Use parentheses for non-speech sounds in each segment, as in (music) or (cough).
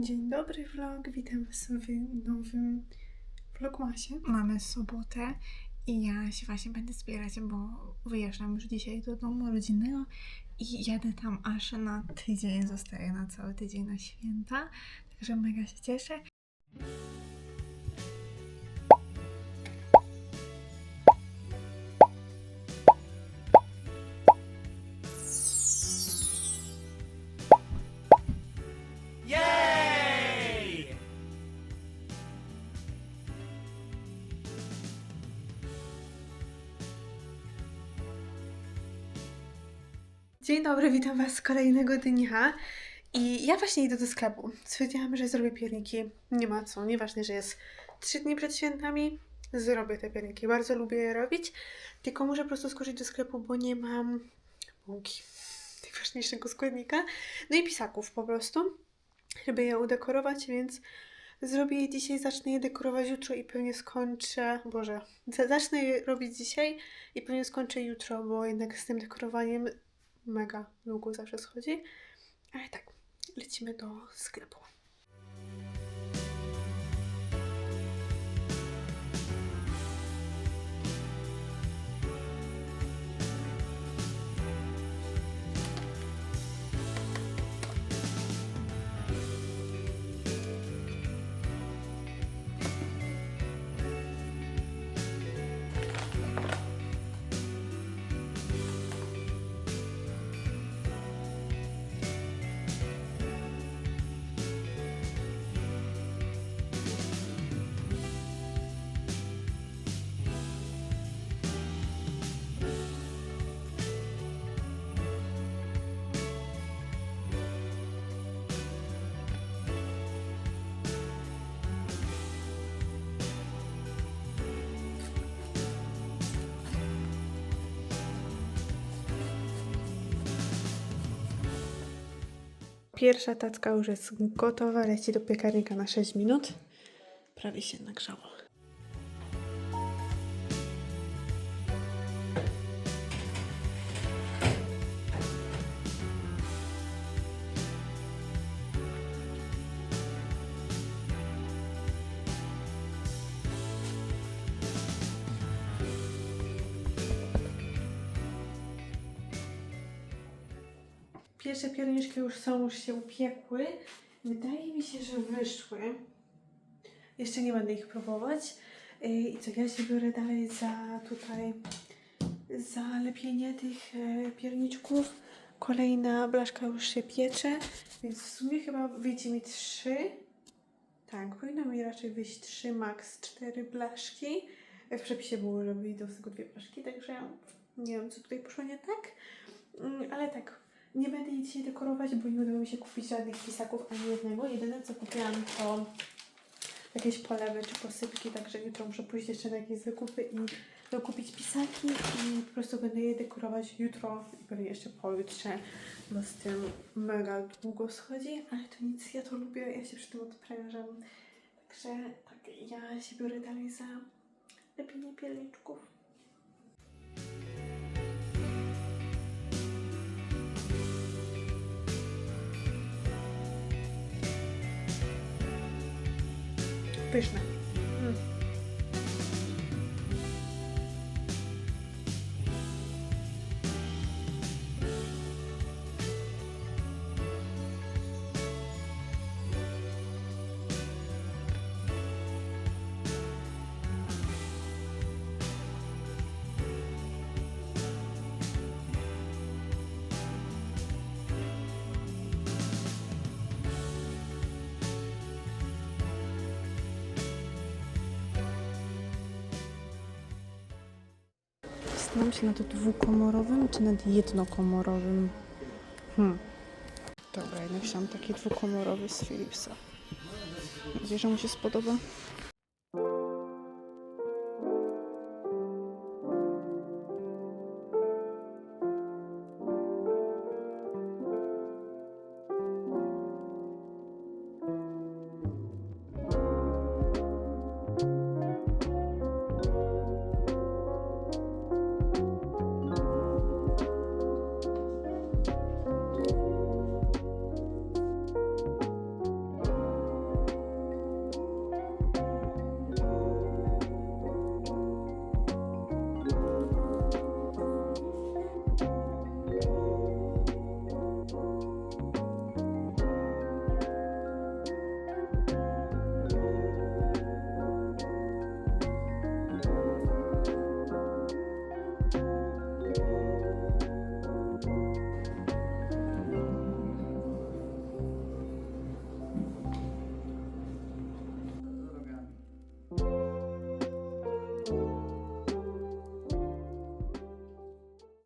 Dzień dobry vlog, witam Was w nowym vlogmasie. Mamy sobotę i ja się właśnie będę zbierać, bo wyjeżdżam już dzisiaj do domu rodzinnego i jadę tam aż na tydzień, zostaję na cały tydzień na święta, także mega się cieszę. Dzień dobry, witam Was kolejnego dnia. I ja właśnie idę do sklepu. Stwierdziłam, że zrobię pierniki. Nie ma co, nieważne, że jest trzy dni przed świętami. Zrobię te pierniki. Bardzo lubię je robić. Tylko muszę po prostu skoczyć do sklepu, bo nie mam bułki. Najważniejszego składnika. No i pisaków po prostu, żeby je udekorować, więc zrobię je dzisiaj, zacznę je dekorować jutro i pewnie skończę. Boże, za- zacznę je robić dzisiaj i pewnie skończę jutro, bo jednak z tym dekorowaniem mega długo zawsze schodzi. Ale tak, lecimy do sklepu. Pierwsza tacka już jest gotowa, leci do piekarnika na 6 minut. Prawie się nagrzało. Pierwsze pierniczki już są, już się upiekły. Wydaje mi się, że wyszły. Jeszcze nie będę ich próbować. Yy, I co, ja się biorę dalej za tutaj za lepienie tych e, pierniczków. Kolejna blaszka już się piecze, więc w sumie chyba wyjdzie mi trzy. Tak, powinno mi raczej wyjść trzy, max cztery blaszki. W przepisie było, że wyjdą z tego dwie blaszki, także nie wiem, co tutaj poszło nie tak. Mm, Ale tak, nie będę jej dzisiaj dekorować, bo nie udało mi się kupić żadnych pisaków ani jednego. Jedyne co kupiłam to jakieś polewy czy posypki, także jutro muszę pójść jeszcze na jakieś zakupy i dokupić pisaki i po prostu będę je dekorować jutro i pewnie jeszcze pojutrze, bo z tym mega długo schodzi, ale to nic, ja to lubię, ja się przy tym odprężam. Także tak, ja się biorę dalej za lepienie pierniczków. пишна. Zastanawiam się nad dwukomorowym czy nad jednokomorowym. Hmm. Dobra, jednak wziąłem taki dwukomorowy z Philipsa. Mam nadzieję, że mu się spodoba.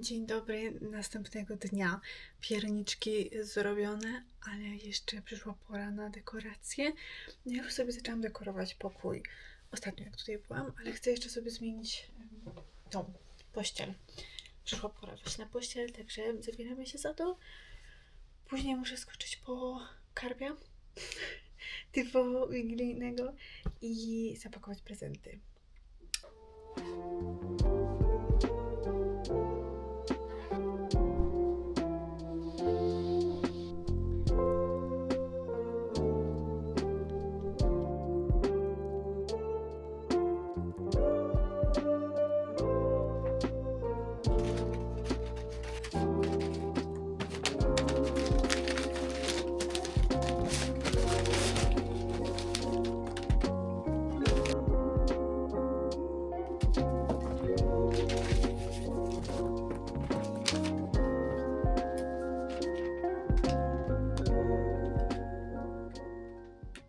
Dzień dobry, następnego dnia. Pierniczki zrobione, ale jeszcze przyszła pora na dekoracje. Ja już sobie zaczęłam dekorować pokój ostatnio, jak tutaj byłam, ale chcę jeszcze sobie zmienić tą pościel. Przyszła pora właśnie na pościel, także zabieramy się za to. Później muszę skoczyć po karbia (laughs) typowo wigilijnego i zapakować prezenty.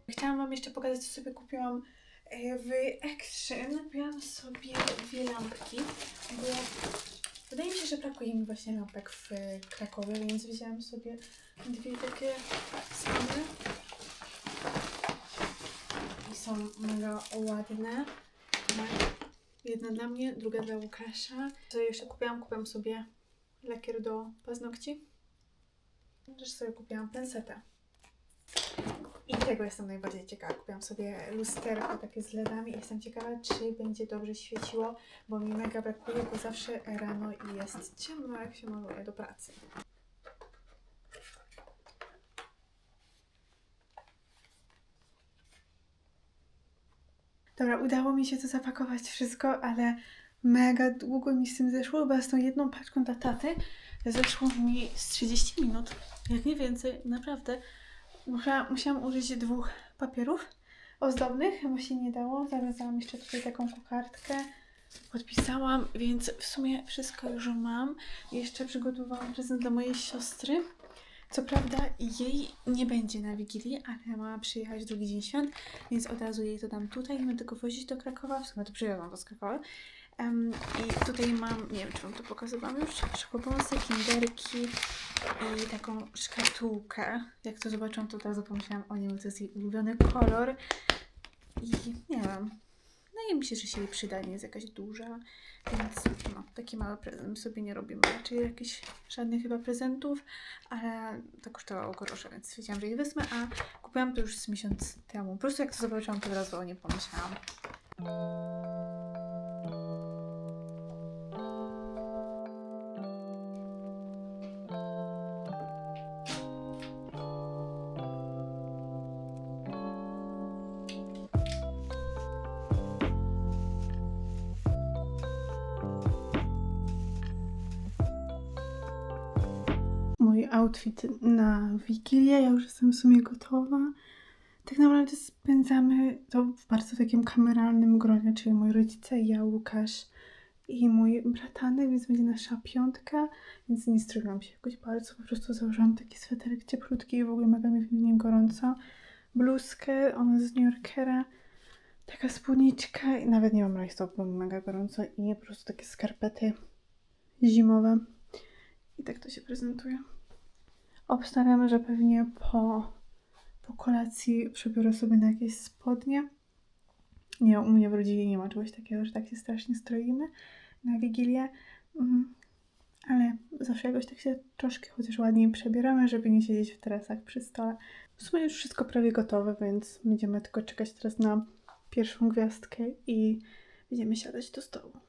Chciałam Wam jeszcze pokazać, co sobie kupiłam e, w Action. Kupiłam sobie dwie lampki, bo wydaje mi się, że brakuje mi właśnie lampek w Krakowie, więc wzięłam sobie dwie takie same. I są mega ładne. Jedna dla mnie, druga dla Łukasza. Co jeszcze kupiłam? Kupiłam sobie lakier do paznokci. Też sobie kupiłam pensetę. I tego jestem najbardziej ciekawa. Kupiłam sobie lusterko takie z LEDami i jestem ciekawa, czy będzie dobrze świeciło, bo mi mega brakuje, bo zawsze rano jest ciemno, jak się maluję do pracy. Dobra, udało mi się to zapakować wszystko, ale mega długo mi z tym zeszło, bo z tą jedną paczką dla taty zeszło mi z 30 minut, jak nie więcej, naprawdę. Musiałam, musiałam użyć dwóch papierów ozdobnych, bo się nie dało. Zawiązałam jeszcze tutaj taką kokardkę, podpisałam, więc w sumie wszystko już mam. Jeszcze przygotowałam prezent dla mojej siostry. Co prawda jej nie będzie na Wigilii, ale ma przyjechać drugi dzień świąt, więc od razu jej to dam tutaj. Będę go wozić do Krakowa, w sumie to przywiozłam z Krakowa. Em, I tutaj mam, nie wiem czy Wam to pokazywałam już, szkoponsy, kinderki i taką szkatułkę. Jak to zobaczyłam, to od razu pomyślałam o nim, bo to jest jej ulubiony kolor. I nie wiem, wydaje mi się, że się jej przyda, nie jest jakaś duża, więc no, taki mały prezent sobie nie robimy. Raczej jakichś żadnych chyba prezentów, ale to kosztowało grosze, więc stwierdziłam, że jej wezmę, a kupiłam to już z miesiąc temu. Po prostu jak to zobaczyłam, to od razu o nim pomyślałam. Outfit na Wigilię. Ja już jestem w sumie gotowa. Tak naprawdę spędzamy to w bardzo takim kameralnym gronie, czyli moi rodzice, ja, Łukasz i mój bratanek, więc będzie nasza piątka, więc nie stroiłam się jakoś bardzo, po prostu założyłam taki sweterek cieplutki i w ogóle mega mi w nim gorąco. Bluzkę, ona z New Yorkera, taka spódniczka i nawet nie mam rajstop, bo mi mega gorąco i po prostu takie skarpety zimowe. I tak to się prezentuje. Obstawiam, że pewnie po, po kolacji przebiorę sobie na jakieś spodnie. Nie, u mnie w rodzinie nie ma czegoś takiego, że tak się strasznie stroimy na Wigilię. Mm, Ale zawsze jakoś tak się troszkę chociaż ładniej przebieramy, żeby nie siedzieć w tresach przy stole. W sumie już wszystko prawie gotowe, więc będziemy tylko czekać teraz na pierwszą gwiazdkę i będziemy siadać do stołu.